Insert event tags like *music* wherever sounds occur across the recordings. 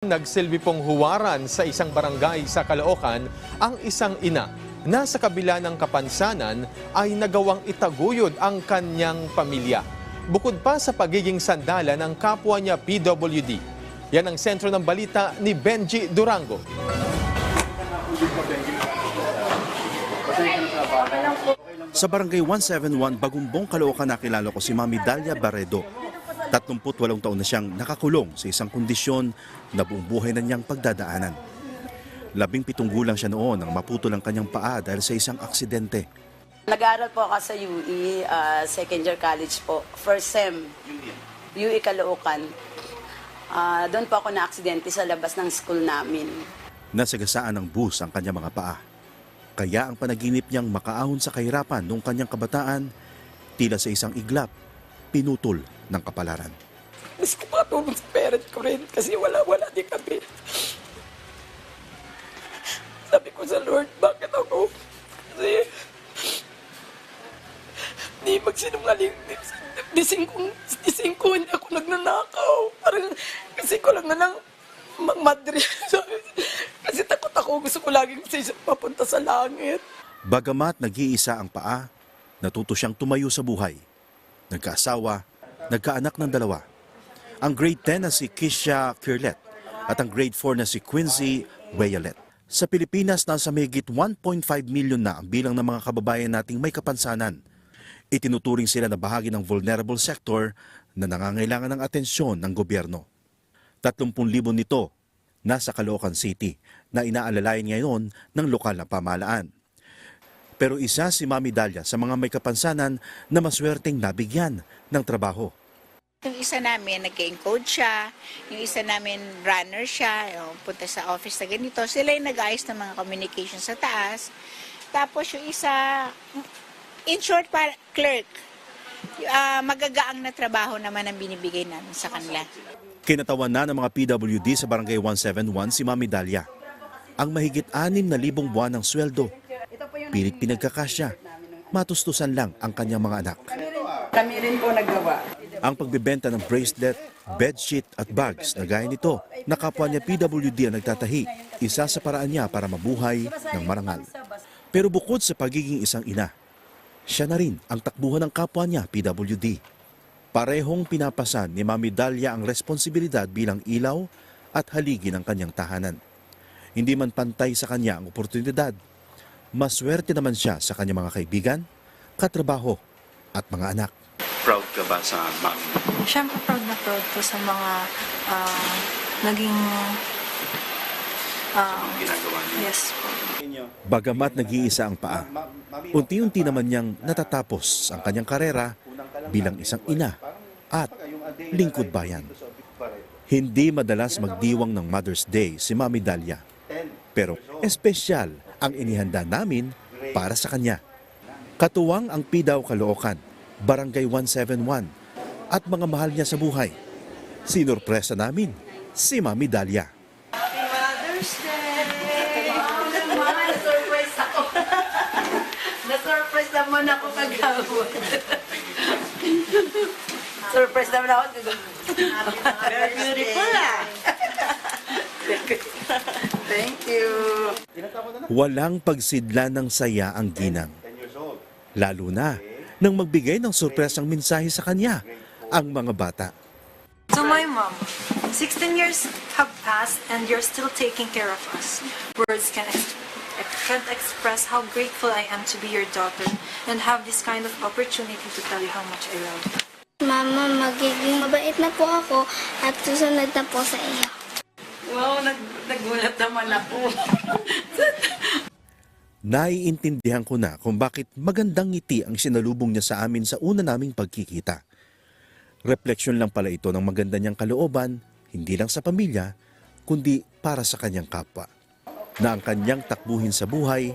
Nagsilbi pong huwaran sa isang barangay sa Caloocan ang isang ina na sa kabila ng kapansanan ay nagawang itaguyod ang kanyang pamilya. Bukod pa sa pagiging sandala ng kapwa niya PWD. Yan ang sentro ng balita ni Benji Durango. Sa barangay 171, Bagumbong, Caloocan nakilala ko si Mami Dalia Barredo. 38 taon na siyang nakakulong sa isang kondisyon na buong buhay na niyang pagdadaanan. Labing pitong gulang siya noon nang maputol ang kanyang paa dahil sa isang aksidente. Nag-aaral po ako sa UE, ah, second year college po. First sem, UE Caloocan. Ah, doon po ako na-aksidente sa labas ng school namin. Nasagasaan ng bus ang kanyang mga paa. Kaya ang panaginip niyang makaahon sa kahirapan noong kanyang kabataan, tila sa isang iglap, pinutol ng kapalaran. Gusto ko makatulong sa parent ko rin kasi wala-wala din kami. Sabi ko sa Lord, bakit ako? Kasi di magsinungaling. Dising ko, dising ko, hindi ako nagnanakaw. Parang kasi ko lang na lang magmadre. *laughs* kasi takot ako. Gusto ko laging papunta sa langit. Bagamat nag-iisa ang paa, natuto siyang tumayo sa buhay. Nagkaasawa, nagkaanak ng dalawa. Ang grade 10 na si Kisha Kirlet at ang grade 4 na si Quincy Wayalet. Sa Pilipinas, nasa mahigit 1.5 million na ang bilang ng mga kababayan nating may kapansanan. Itinuturing sila na bahagi ng vulnerable sector na nangangailangan ng atensyon ng gobyerno. 30,000 nito nasa Caloocan City na inaalalayan ngayon ng lokal na pamahalaan. Pero isa si Mami Dalia sa mga may kapansanan na maswerteng nabigyan ng trabaho. Yung isa namin, nag-encode siya. Yung isa namin, runner siya. Yung punta sa office na ganito. Sila yung nag-ayos ng mga communication sa taas. Tapos yung isa, in short, para clerk. Ah, magagaang na trabaho naman ang binibigay namin sa kanila. Kinatawan na ng mga PWD sa Barangay 171 si Mami Dalia. Ang mahigit 6,000 buwan ng sweldo. Pilit pinagkakasya. Matustusan lang ang kanyang mga anak. Kami rin po nagawa. Ang pagbebenta ng bracelet, bedsheet at bags na gaya nito na kapwa niya PWD ang nagtatahi, isa sa paraan niya para mabuhay ng marangal. Pero bukod sa pagiging isang ina, siya na rin ang takbuhan ng kapwa niya PWD. Parehong pinapasan ni Mami Dalia ang responsibilidad bilang ilaw at haligi ng kanyang tahanan. Hindi man pantay sa kanya ang oportunidad, maswerte naman siya sa kanyang mga kaibigan, katrabaho at mga anak. proud ka ba sa mami mo? Siyempre proud na proud po sa mga ah, naging ginagawa niya? yes po. Bagamat nag-iisa ang paa, unti-unti naman niyang natatapos ang kanyang karera bilang isang ina at lingkod bayan. Hindi madalas magdiwang ng Mother's Day si Mami Dalia. Pero espesyal ang inihanda namin para sa kanya. Katuwang ang Pidaw Caloocan, Barangay 171 at mga mahal niya sa buhay. Sinurpresa namin si Mami Dalia. *laughs* Na-surprise naman ako kagawad. *laughs* Surprise naman ako. Very beautiful ah. *laughs* Thank you. Walang pagsidla ng saya ang ginang. Lalo na nang magbigay ng sorpresang mensahe sa kanya ang mga bata. To my mom, 16 years have passed and you're still taking care of us. Words can ex- can't express how grateful I am to be your daughter and have this kind of opportunity to tell you how much I love you. Mama, magiging mabait na po ako at susunod na po sa iyo. Wow, nag nagulat naman ako. Naiintindihan ko na kung bakit magandang ngiti ang sinalubong niya sa amin sa una naming pagkikita. Refleksyon lang pala ito ng maganda niyang kalooban, hindi lang sa pamilya, kundi para sa kanyang kapwa. Na ang kanyang takbuhin sa buhay,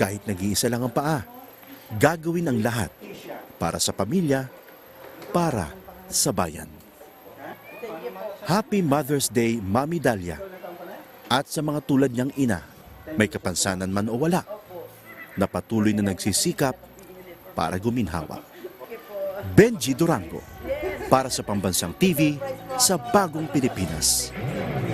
kahit nag-iisa lang ang paa, gagawin ang lahat para sa pamilya, para sa bayan. Happy Mother's Day, Mami Dalia. At sa mga tulad niyang ina, may kapansanan man o wala, na patuloy na nagsisikap para guminhawa. Benji Durango, para sa Pambansang TV sa Bagong Pilipinas.